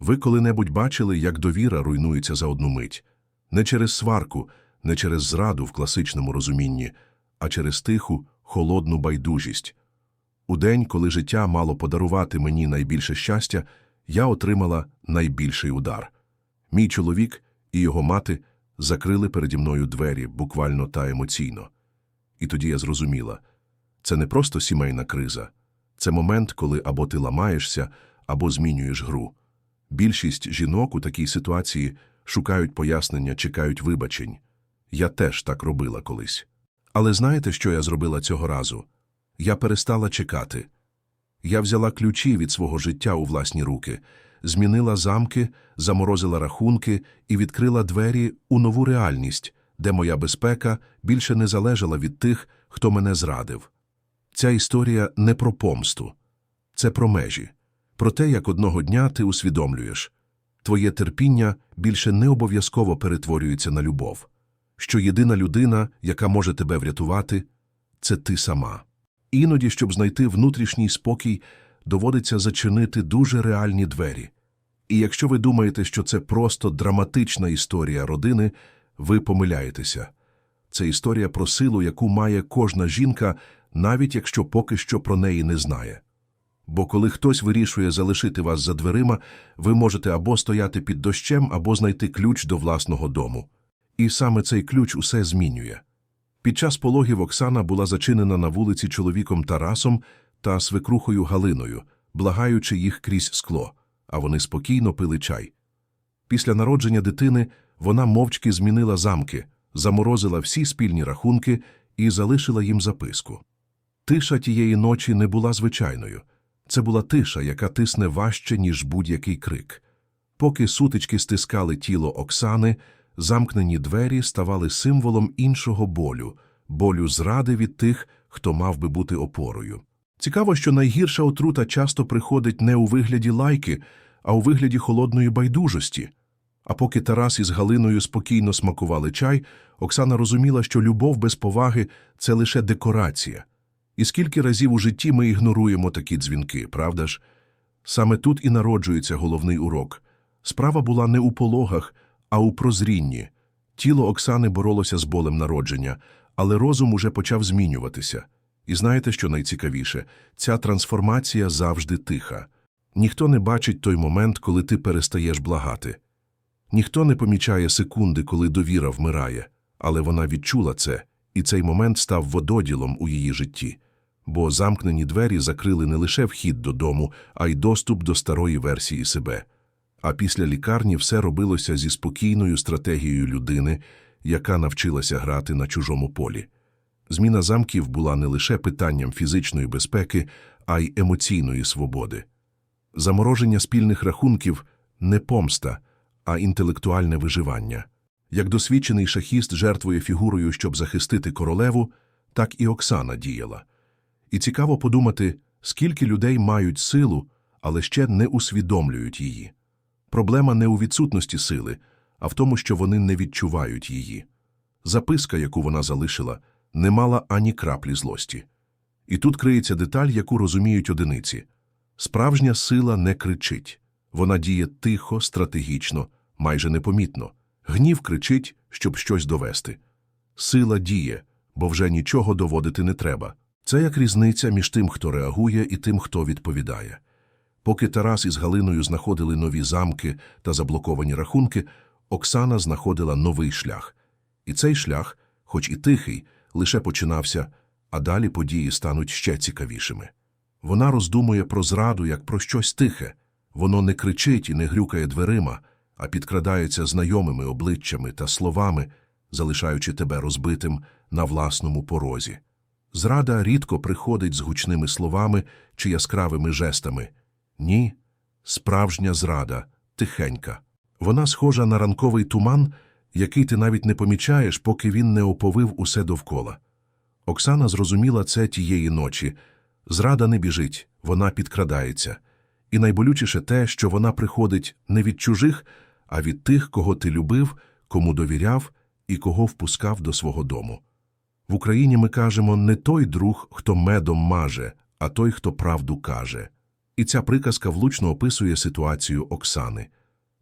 Ви коли-небудь бачили, як довіра руйнується за одну мить? Не через сварку, не через зраду в класичному розумінні, а через тиху, холодну байдужість. У день, коли життя мало подарувати мені найбільше щастя, я отримала найбільший удар. Мій чоловік і його мати закрили переді мною двері буквально та емоційно. І тоді я зрозуміла – це не просто сімейна криза, це момент, коли або ти ламаєшся, або змінюєш гру. Більшість жінок у такій ситуації шукають пояснення, чекають вибачень. Я теж так робила колись. Але знаєте, що я зробила цього разу? Я перестала чекати. Я взяла ключі від свого життя у власні руки, змінила замки, заморозила рахунки і відкрила двері у нову реальність, де моя безпека більше не залежала від тих, хто мене зрадив. Ця історія не про помсту, це про межі, про те, як одного дня ти усвідомлюєш. Твоє терпіння більше не обов'язково перетворюється на любов, що єдина людина, яка може тебе врятувати, це ти сама. Іноді, щоб знайти внутрішній спокій, доводиться зачинити дуже реальні двері. І якщо ви думаєте, що це просто драматична історія родини, ви помиляєтеся. Це історія про силу, яку має кожна жінка, навіть якщо поки що про неї не знає. Бо коли хтось вирішує залишити вас за дверима, ви можете або стояти під дощем, або знайти ключ до власного дому. І саме цей ключ усе змінює. Під час пологів Оксана була зачинена на вулиці чоловіком Тарасом та свекрухою Галиною, благаючи їх крізь скло, а вони спокійно пили чай. Після народження дитини вона мовчки змінила замки, заморозила всі спільні рахунки і залишила їм записку. Тиша тієї ночі не була звичайною. Це була тиша, яка тисне важче, ніж будь-який крик. Поки сутички стискали тіло Оксани, замкнені двері ставали символом іншого болю, болю зради від тих, хто мав би бути опорою. Цікаво, що найгірша отрута часто приходить не у вигляді лайки, а у вигляді холодної байдужості. А поки Тарас із Галиною спокійно смакували чай, Оксана розуміла, що любов без поваги – це лише декорація. І скільки разів у житті ми ігноруємо такі дзвінки, правда ж? Саме тут і народжується головний урок. Справа була не у пологах, а у прозрінні. Тіло Оксани боролося з болем народження, але розум уже почав змінюватися. І знаєте, що найцікавіше? Ця трансформація завжди тиха. Ніхто не бачить той момент, коли ти перестаєш благати. Ніхто не помічає секунди, коли довіра вмирає, але вона відчула це, і цей момент став вододілом у її житті. Бо замкнені двері закрили не лише вхід додому, а й доступ до старої версії себе. А після лікарні все робилося зі спокійною стратегією людини, яка навчилася грати на чужому полі. Зміна замків була не лише питанням фізичної безпеки, а й емоційної свободи. Замороження спільних рахунків не помста, а інтелектуальне виживання. Як досвідчений шахіст жертвує фігурою, щоб захистити королеву, так і Оксана діяла. І цікаво подумати, скільки людей мають силу, але ще не усвідомлюють її. Проблема не у відсутності сили, а в тому, що вони не відчувають її. Записка, яку вона залишила, не мала ані краплі злості. І тут криється деталь, яку розуміють одиниці. Справжня сила не кричить. Вона діє тихо, стратегічно, майже непомітно. Гнів кричить, щоб щось довести. Сила діє, бо вже нічого доводити не треба. Це як різниця між тим, хто реагує, і тим, хто відповідає. Поки Тарас із Галиною знаходили нові замки та заблоковані рахунки, Оксана знаходила новий шлях. І цей шлях, хоч і тихий, лише починався, а далі події стануть ще цікавішими. Вона роздумує про зраду як про щось тихе. Воно не кричить і не грюкає дверима, а підкрадається знайомими обличчями та словами, залишаючи тебе розбитим на власному порозі. Зрада рідко приходить з гучними словами чи яскравими жестами. Ні, справжня зрада, тихенька. Вона схожа на ранковий туман, який ти навіть не помічаєш, поки він не оповив усе довкола. Оксана зрозуміла це тієї ночі. Зрада не біжить, вона підкрадається. І найболючіше те, що вона приходить не від чужих, а від тих, кого ти любив, кому довіряв і кого впускав до свого дому. В Україні ми кажемо не той друг, хто медом маже, а той, хто правду каже. І ця приказка влучно описує ситуацію Оксани.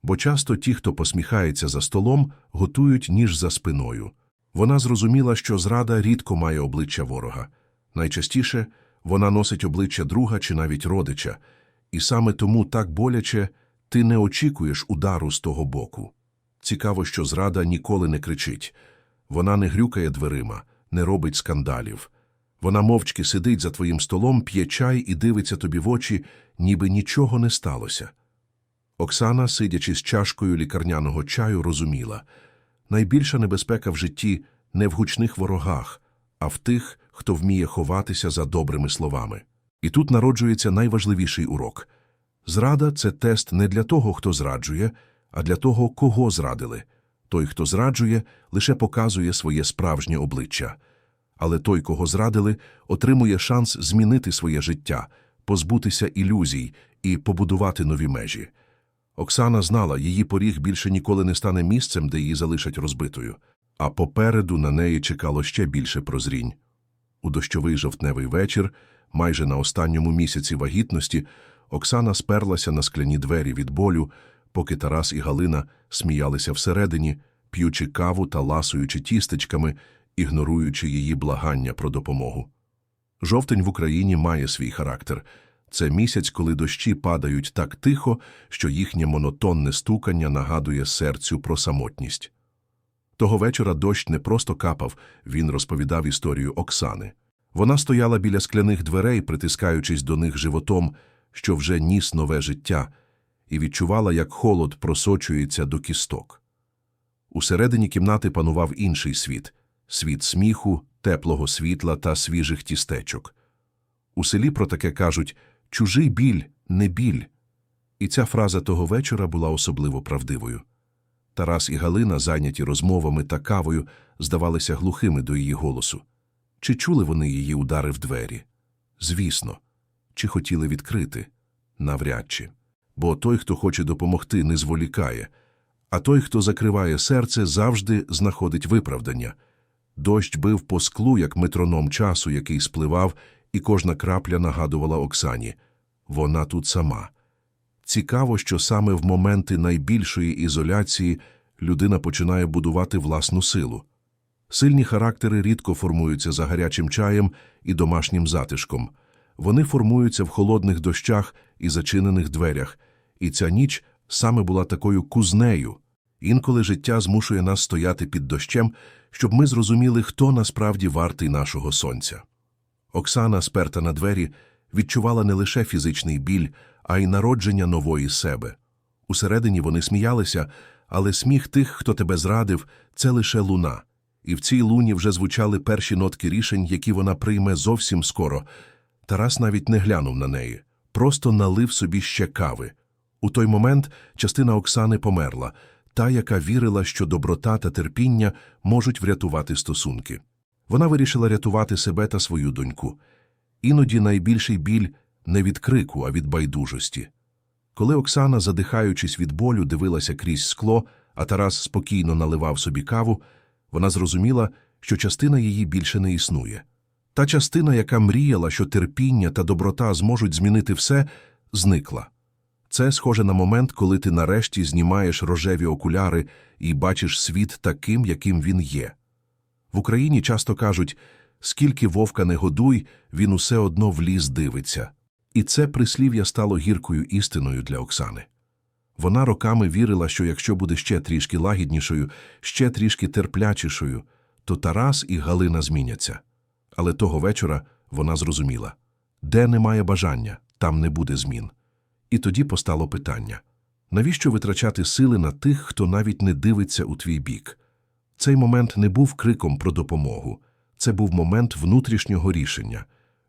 Бо часто ті, хто посміхається за столом, готують ніж за спиною. Вона зрозуміла, що зрада рідко має обличчя ворога. Найчастіше вона носить обличчя друга чи навіть родича, і саме тому так боляче ти не очікуєш удару з того боку. Цікаво, що зрада ніколи не кричить. Вона не грюкає дверима, не робить скандалів. Вона мовчки сидить за твоїм столом, п'є чай і дивиться тобі в очі, ніби нічого не сталося. Оксана, сидячи з чашкою лікарняного чаю, розуміла найбільша небезпека в житті не в гучних ворогах, а в тих, хто вміє ховатися за добрими словами. І тут народжується найважливіший урок. Зрада це тест не для того, хто зраджує, а для того, кого зрадили. Той, хто зраджує, лише показує своє справжнє обличчя. Але той, кого зрадили, отримує шанс змінити своє життя, позбутися ілюзій і побудувати нові межі. Оксана знала, її поріг більше ніколи не стане місцем, де її залишать розбитою. А попереду на неї чекало ще більше прозрінь. У дощовий жовтневий вечір, майже на останньому місяці вагітності, Оксана сперлася на скляні двері від болю, поки Тарас і Галина сміялися всередині, п'ючи каву та ласуючи тістечками, ігноруючи її благання про допомогу. Жовтень в Україні має свій характер. Це місяць, коли дощі падають так тихо, що їхнє монотонне стукання нагадує серцю про самотність. Того вечора дощ не просто капав, він розповідав історію Оксани. Вона стояла біля скляних дверей, притискаючись до них животом, що вже ніс нове життя, і відчувала, як холод просочується до кісток. Усередині кімнати панував інший світ світ сміху, теплого світла та свіжих тістечок. У селі про таке кажуть чужий біль не біль. І ця фраза того вечора була особливо правдивою. Тарас і Галина, зайняті розмовами та кавою, здавалися глухими до її голосу. Чи чули вони її удари в двері? Звісно. Чи хотіли відкрити? Навряд чи. Бо той, хто хоче допомогти, не зволікає, а той, хто закриває серце, завжди знаходить виправдання. Дощ бив по склу, як метроном часу, який спливав, і кожна крапля нагадувала Оксані вона тут сама. Цікаво, що саме в моменти найбільшої ізоляції людина починає будувати власну силу. Сильні характери рідко формуються за гарячим чаєм і домашнім затишком. Вони формуються в холодних дощах і зачинених дверях, і ця ніч саме була такою кузнею. Інколи життя змушує нас стояти під дощем, щоб ми зрозуміли, хто насправді вартий нашого сонця. Оксана, сперта на двері, відчувала не лише фізичний біль, а й народження нової себе. Усередині вони сміялися, але сміх тих, хто тебе зрадив, це лише луна. І в цій луні вже звучали перші нотки рішень, які вона прийме зовсім скоро. Тарас навіть не глянув на неї, просто налив собі ще кави. У той момент частина Оксани померла, та, яка вірила, що доброта та терпіння можуть врятувати стосунки. Вона вирішила рятувати себе та свою доньку. Іноді найбільший біль не від крику, а від байдужості. Коли Оксана, задихаючись від болю, дивилася крізь скло, а Тарас спокійно наливав собі каву, вона зрозуміла, що частина її більше не існує. Та частина, яка мріяла, що терпіння та доброта зможуть змінити все, зникла. Це схоже на момент, коли ти нарешті знімаєш рожеві окуляри і бачиш світ таким, яким він є. В Україні часто кажуть скільки вовка не годуй, він усе одно в ліс дивиться. І це прислів'я стало гіркою істиною для Оксани. Вона роками вірила, що якщо буде ще трішки лагіднішою, ще трішки терплячішою, то Тарас і Галина зміняться. Але того вечора вона зрозуміла де немає бажання, там не буде змін. І тоді постало питання навіщо витрачати сили на тих, хто навіть не дивиться у твій бік? Цей момент не був криком про допомогу, це був момент внутрішнього рішення.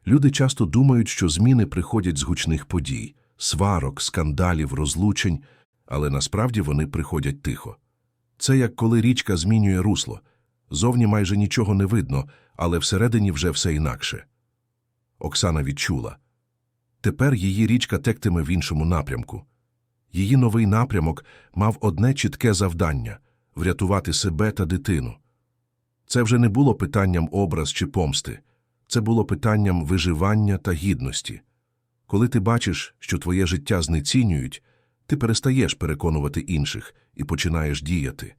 Люди часто думають, що зміни приходять з гучних подій, сварок, скандалів, розлучень, але насправді вони приходять тихо. Це як коли річка змінює русло. Зовні майже нічого не видно, але всередині вже все інакше. Оксана відчула. Тепер її річка тектиме в іншому напрямку. Її новий напрямок мав одне чітке завдання врятувати себе та дитину. Це вже не було питанням образ чи помсти, це було питанням виживання та гідності. Коли ти бачиш, що твоє життя знецінюють, ти перестаєш переконувати інших і починаєш діяти.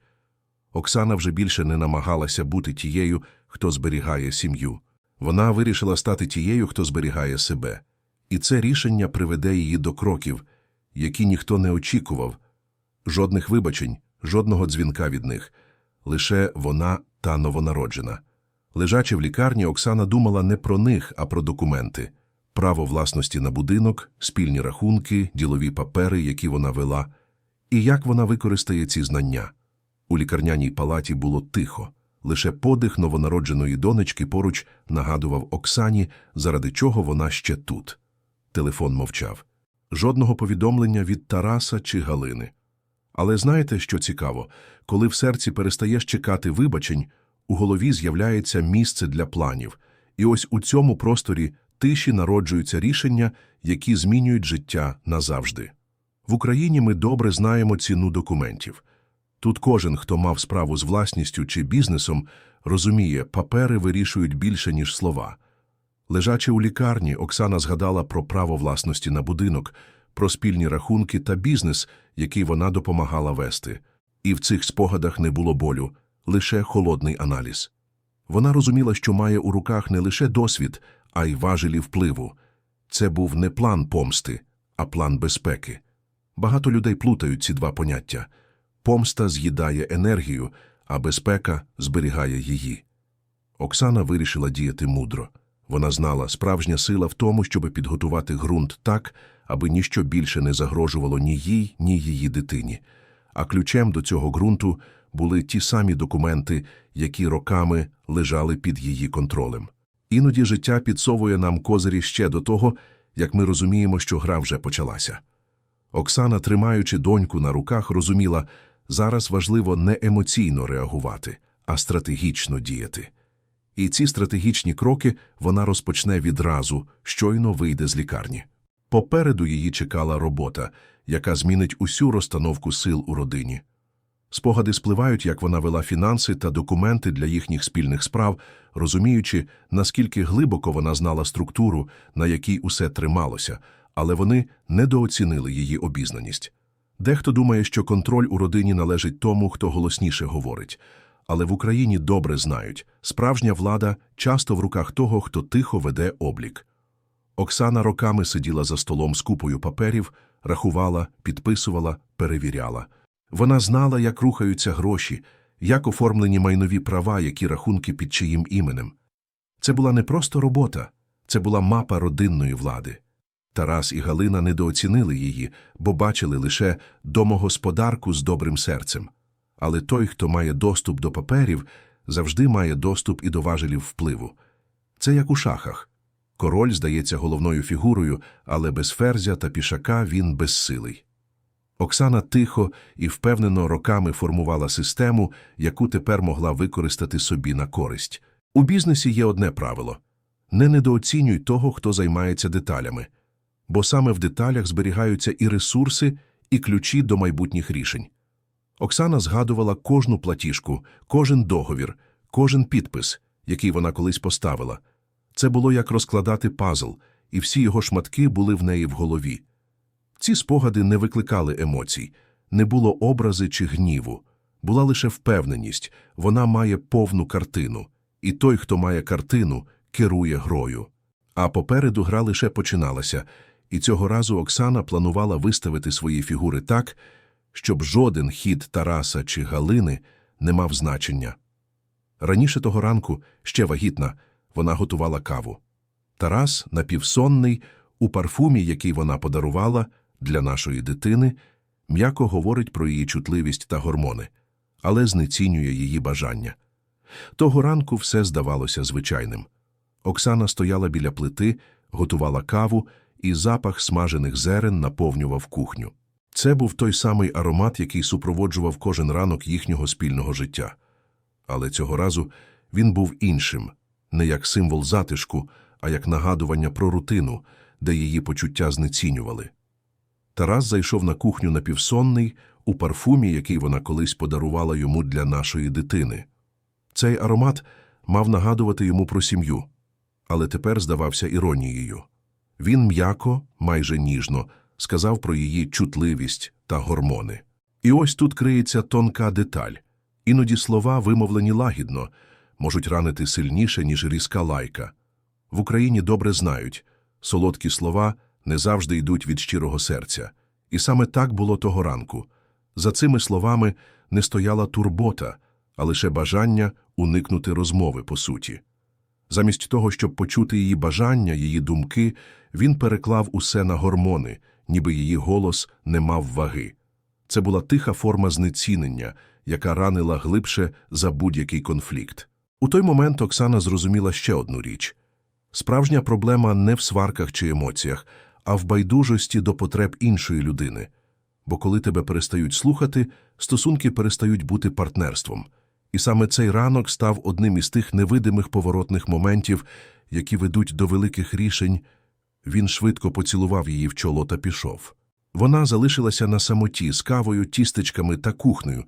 Оксана вже більше не намагалася бути тією, хто зберігає сім'ю. Вона вирішила стати тією, хто зберігає себе. І це рішення приведе її до кроків, які ніхто не очікував. Жодних вибачень, жодного дзвінка від них. Лише вона та новонароджена. Лежачи в лікарні, Оксана думала не про них, а про документи. Право власності на будинок, спільні рахунки, ділові папери, які вона вела. І як вона використає ці знання. У лікарняній палаті було тихо. Лише подих новонародженої донечки поруч нагадував Оксані, заради чого вона ще тут. Телефон мовчав. Жодного повідомлення від Тараса чи Галини. Але знаєте, що цікаво? Коли в серці перестаєш чекати вибачень, у голові з'являється місце для планів. І ось у цьому просторі тиші народжуються рішення, які змінюють життя назавжди. В Україні ми добре знаємо ціну документів. Тут кожен, хто мав справу з власністю чи бізнесом, розуміє, папери вирішують більше, ніж слова. Лежачи у лікарні, Оксана згадала про право власності на будинок, про спільні рахунки та бізнес, який вона допомагала вести. І в цих спогадах не було болю, лише холодний аналіз. Вона розуміла, що має у руках не лише досвід, а й важелі впливу. Це був не план помсти, а план безпеки. Багато людей плутають ці два поняття. Помста з'їдає енергію, а безпека зберігає її. Оксана вирішила діяти мудро. Вона знала, справжня сила в тому, щоб підготувати ґрунт так, аби ніщо більше не загрожувало ні їй, ні її дитині. А ключем до цього ґрунту були ті самі документи, які роками лежали під її контролем. Іноді життя підсовує нам козирі ще до того, як ми розуміємо, що гра вже почалася. Оксана, тримаючи доньку на руках, розуміла, зараз важливо не емоційно реагувати, а стратегічно діяти. І ці стратегічні кроки вона розпочне відразу, щойно вийде з лікарні. Попереду її чекала робота, яка змінить усю розстановку сил у родині. Спогади спливають, як вона вела фінанси та документи для їхніх спільних справ, розуміючи, наскільки глибоко вона знала структуру, на якій усе трималося, але вони недооцінили її обізнаність. Дехто думає, що контроль у родині належить тому, хто голосніше говорить. Але в Україні добре знають, справжня влада часто в руках того, хто тихо веде облік. Оксана роками сиділа за столом з купою паперів, рахувала, підписувала, перевіряла. Вона знала, як рухаються гроші, як оформлені майнові права, які рахунки під чиїм іменем. Це була не просто робота, це була мапа родинної влади. Тарас і Галина недооцінили її, бо бачили лише домогосподарку з добрим серцем. Але той, хто має доступ до паперів, завжди має доступ і до важелів впливу. Це як у шахах. Король здається головною фігурою, але без ферзя та пішака він безсилий. Оксана тихо і впевнено роками формувала систему, яку тепер могла використати собі на користь. У бізнесі є одне правило – не недооцінюй того, хто займається деталями, бо саме в деталях зберігаються і ресурси, і ключі до майбутніх рішень. Оксана згадувала кожну платіжку, кожен договір, кожен підпис, який вона колись поставила. Це було як розкладати пазл, і всі його шматки були в неї в голові. Ці спогади не викликали емоцій, не було образи чи гніву, була лише впевненість, вона має повну картину, і той, хто має картину, керує грою. А попереду гра лише починалася, і цього разу Оксана планувала виставити свої фігури так, щоб жоден хід Тараса чи Галини не мав значення. Раніше того ранку, ще вагітна, вона готувала каву. Тарас, напівсонний, у парфумі, який вона подарувала для нашої дитини, м'яко говорить про її чутливість та гормони, але знецінює її бажання. Того ранку все здавалося звичайним. Оксана стояла біля плити, готувала каву, і запах смажених зерен наповнював кухню. Це був той самий аромат, який супроводжував кожен ранок їхнього спільного життя. Але цього разу він був іншим, не як символ затишку, а як нагадування про рутину, де її почуття знецінювали. Тарас зайшов на кухню напівсонний, у парфумі, який вона колись подарувала йому для нашої дитини. Цей аромат мав нагадувати йому про сім'ю, але тепер здавався іронією. Він м'яко, майже ніжно, сказав про її чутливість та гормони. І ось тут криється тонка деталь. Іноді слова, вимовлені лагідно, можуть ранити сильніше, ніж різка лайка. В Україні добре знають, солодкі слова не завжди йдуть від щирого серця. І саме так було того ранку. За цими словами не стояла турбота, а лише бажання уникнути розмови по суті. Замість того, щоб почути її бажання, її думки, він переклав усе на гормони, ніби її голос не мав ваги. Це була тиха форма знецінення, яка ранила глибше за будь-який конфлікт. У той момент Оксана зрозуміла ще одну річ. Справжня проблема не в сварках чи емоціях, а в байдужості до потреб іншої людини. Бо коли тебе перестають слухати, стосунки перестають бути партнерством. І саме цей ранок став одним із тих невидимих поворотних моментів, які ведуть до великих рішень. Він швидко поцілував її в чоло та пішов. Вона залишилася на самоті з кавою, тістечками та кухнею,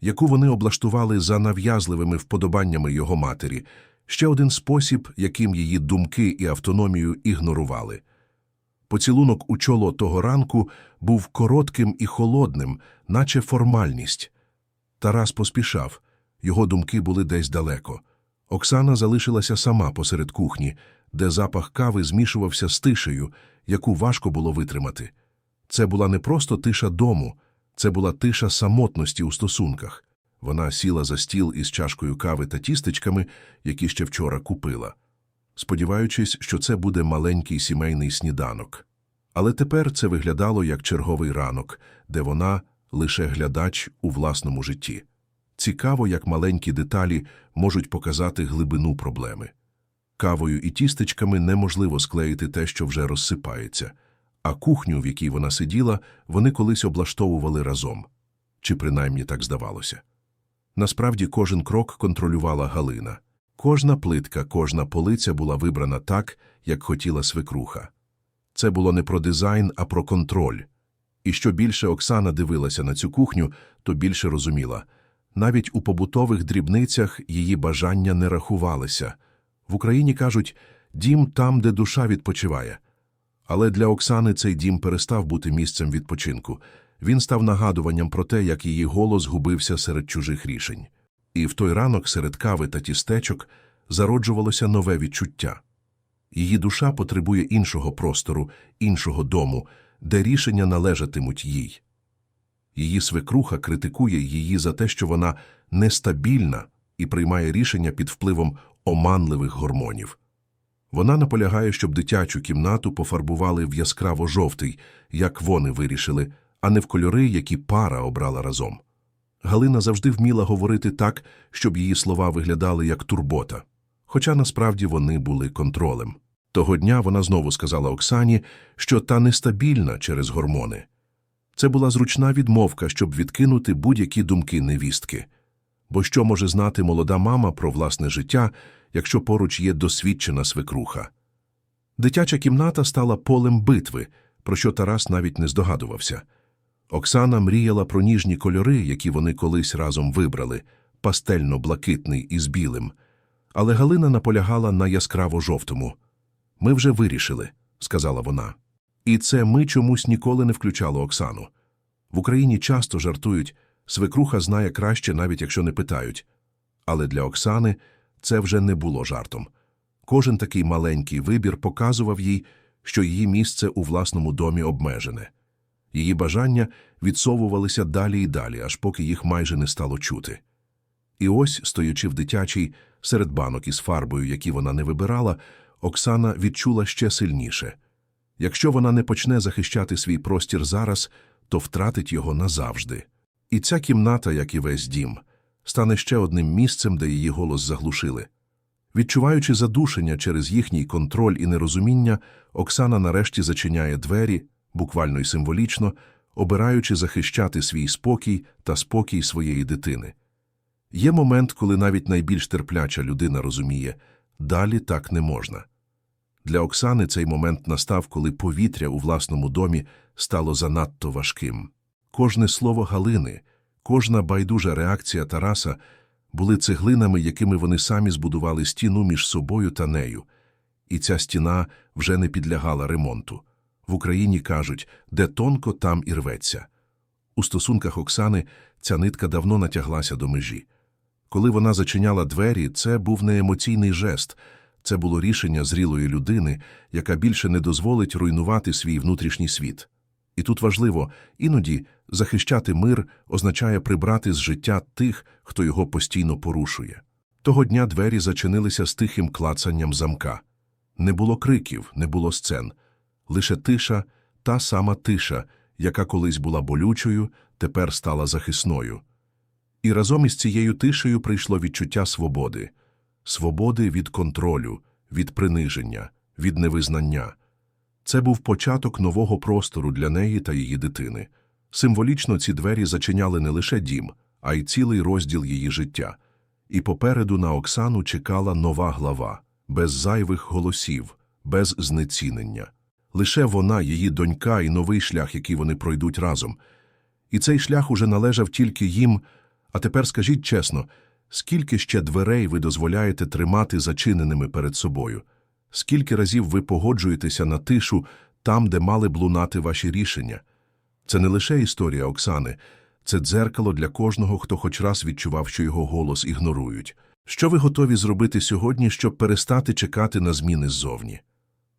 яку вони облаштували за нав'язливими вподобаннями його матері, ще один спосіб, яким її думки і автономію ігнорували. Поцілунок у чоло того ранку був коротким і холодним, наче формальність. Тарас поспішав, його думки були десь далеко. Оксана залишилася сама посеред кухні, де запах кави змішувався з тишею, яку важко було витримати. Це була не просто тиша дому, це була тиша самотності у стосунках. Вона сіла за стіл із чашкою кави та тістечками, які ще вчора купила, сподіваючись, що це буде маленький сімейний сніданок. Але тепер це виглядало як черговий ранок, де вона лише глядач у власному житті. Цікаво, як маленькі деталі можуть показати глибину проблеми. Кавою і тістечками неможливо склеїти те, що вже розсипається, а кухню, в якій вона сиділа, вони колись облаштовували разом. Чи принаймні так здавалося. Насправді кожен крок контролювала Галина. Кожна плитка, кожна полиця була вибрана так, як хотіла свекруха. Це було не про дизайн, а про контроль. І що більше Оксана дивилася на цю кухню, то більше розуміла. Навіть у побутових дрібницях її бажання не рахувалися. В Україні кажуть «дім там, де душа відпочиває». Але для Оксани цей дім перестав бути місцем відпочинку. Він став нагадуванням про те, як її голос губився серед чужих рішень. І в той ранок серед кави та тістечок зароджувалося нове відчуття. Її душа потребує іншого простору, іншого дому, де рішення належатимуть їй. Її свекруха критикує її за те, що вона нестабільна і приймає рішення під впливом оманливих гормонів. Вона наполягає, щоб дитячу кімнату пофарбували в яскраво-жовтий, як вони вирішили, а не в кольори, які пара обрала разом. Галина завжди вміла говорити так, щоб її слова виглядали як турбота, хоча насправді вони були контролем. Того дня вона знову сказала Оксані, що та нестабільна через гормони. Це була зручна відмовка, щоб відкинути будь-які думки невістки. Бо що може знати молода мама про власне життя, якщо поруч є досвідчена свекруха? Дитяча кімната стала полем битви, про що Тарас навіть не здогадувався. Оксана мріяла про ніжні кольори, які вони колись разом вибрали пастельно-блакитний із білим. Але Галина наполягала на яскраво-жовтому. Ми вже вирішили, сказала вона. І це ми чомусь ніколи не включало Оксану. В Україні часто жартують, свекруха знає краще, навіть якщо не питають. Але для Оксани це вже не було жартом. Кожен такий маленький вибір показував їй, що її місце у власному домі обмежене. Її бажання відсовувалися далі і далі, аж поки їх майже не стало чути. І ось, стоячи в дитячій, серед банок із фарбою, які вона не вибирала, Оксана відчула ще сильніше. Якщо вона не почне захищати свій простір зараз, то втратить його назавжди. І ця кімната, як і весь дім, стане ще одним місцем, де її голос заглушили. Відчуваючи задушення через їхній контроль і нерозуміння, Оксана нарешті зачиняє двері, буквально й символічно, обираючи захищати свій спокій та спокій своєї дитини. Є момент, коли навіть найбільш терпляча людина розуміє, далі так не можна. Для Оксани цей момент настав, коли повітря у власному домі стало занадто важким. Кожне слово Галини, кожна байдужа реакція Тараса були цеглинами, якими вони самі збудували стіну між собою та нею. і ця стіна вже не підлягала ремонту. В Україні кажуть, де тонко, там і рветься. У стосунках Оксани ця нитка давно натяглася до межі. Коли вона зачиняла двері, це був не емоційний жест, це було рішення зрілої людини, яка більше не дозволить руйнувати свій внутрішній світ. І тут важливо, іноді захищати мир означає прибрати з життя тих, хто його постійно порушує. Того дня двері зачинилися з тихим клацанням замка. Не було криків, не було сцен. Лише тиша, та сама тиша, яка колись була болючою, тепер стала захисною. І разом із цією тишею прийшло відчуття свободи. Свободи від контролю, від приниження, від невизнання. Це був початок нового простору для неї та її дитини. Символічно ці двері зачиняли не лише дім, а й цілий розділ її життя. І попереду на Оксану чекала нова глава, без зайвих голосів, без знецінення. Лише вона, її донька і новий шлях, який вони пройдуть разом. І цей шлях уже належав тільки їм. А тепер скажіть чесно, скільки ще дверей ви дозволяєте тримати зачиненими перед собою? Скільки разів ви погоджуєтеся на тишу там, де мали б лунати ваші рішення? Це не лише історія Оксани, це дзеркало для кожного, хто хоч раз відчував, що його голос ігнорують. Що ви готові зробити сьогодні, щоб перестати чекати на зміни ззовні?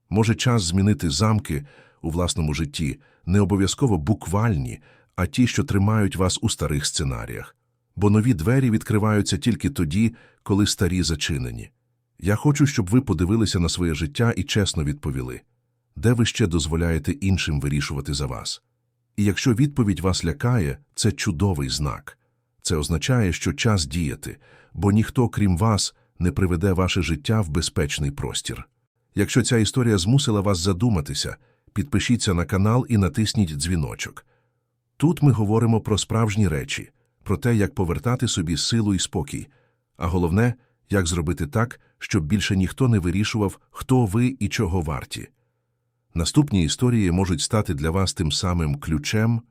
Може, час змінити замки у власному житті, не обов'язково буквальні, а ті, що тримають вас у старих сценаріях. Бо нові двері відкриваються тільки тоді, коли старі зачинені. Я хочу, щоб ви подивилися на своє життя і чесно відповіли, де ви ще дозволяєте іншим вирішувати за вас. І якщо відповідь вас лякає, це чудовий знак. Це означає, що час діяти, бо ніхто, крім вас, не приведе ваше життя в безпечний простір. Якщо ця історія змусила вас задуматися, підпишіться на канал і натисніть дзвіночок. Тут ми говоримо про справжні речі, про те, як повертати собі силу і спокій, а головне, як зробити так, щоб більше ніхто не вирішував, хто ви і чого варті. Наступні історії можуть стати для вас тим самим ключем,